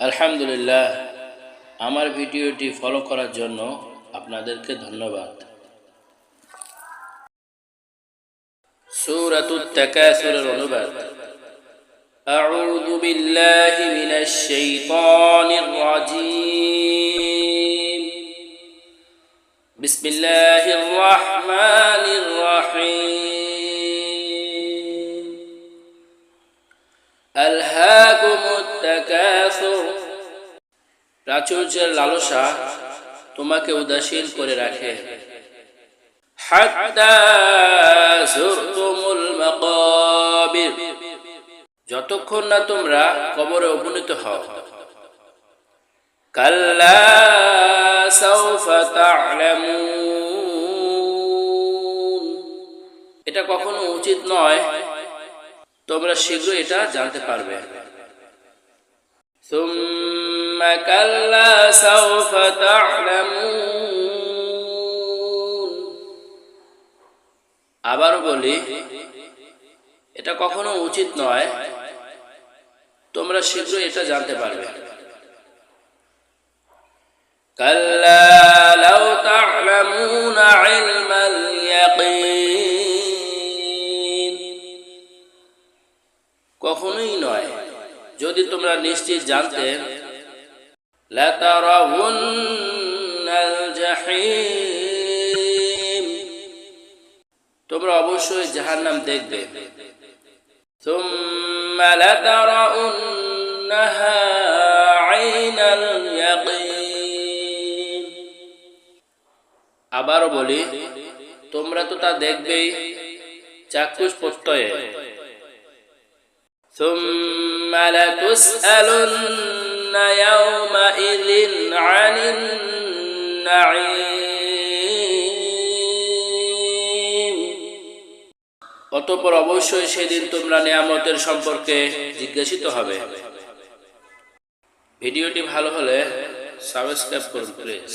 আলহামদুলিল্লাহ আমার ভিডিওটি ফলো করার জন্য আপনাদেরকে ধন্যবাদ সূরাতুত তাকাসুরের অনুবাদ أعوذ بالله من الشيطان الرجيم بسم الله الرحمن الرحيم ألهاكم التكاثر প্রাচুর্যের লালসা তোমাকে উদাসীন করে রাখে। যতক্ষণ না তোমরা কবরে উপনীত হও। এটা কখনো উচিত নয়, তোমরা শীঘ্রই এটা জানতে পারবে। كلا سوف تعلمون আবারও বলি এটা কখনো উচিত নয় তোমরা শীঘ্রই এটা জানতে পারবে كلا لو تعلمون علم اليقين কখনোই নয় যদি তোমরা নিশ্চিত জানতে لترون الجحيم তোমরা অবশ্যই জাহান্নাম দেখবে ثم لترؤنها عين اليقين আবারও বলি তোমরা তো তা দেখবেই চাক্ষুষ প্রত্যয়ে ثم لتسألن يومئذ عن النعيم অতঃপর অবশ্যই সেদিন তোমরা নিয়ামতের সম্পর্কে জিজ্ঞাসিত হবে ভিডিওটি ভালো হলে সাবস্ক্রাইব করুন প্লিজ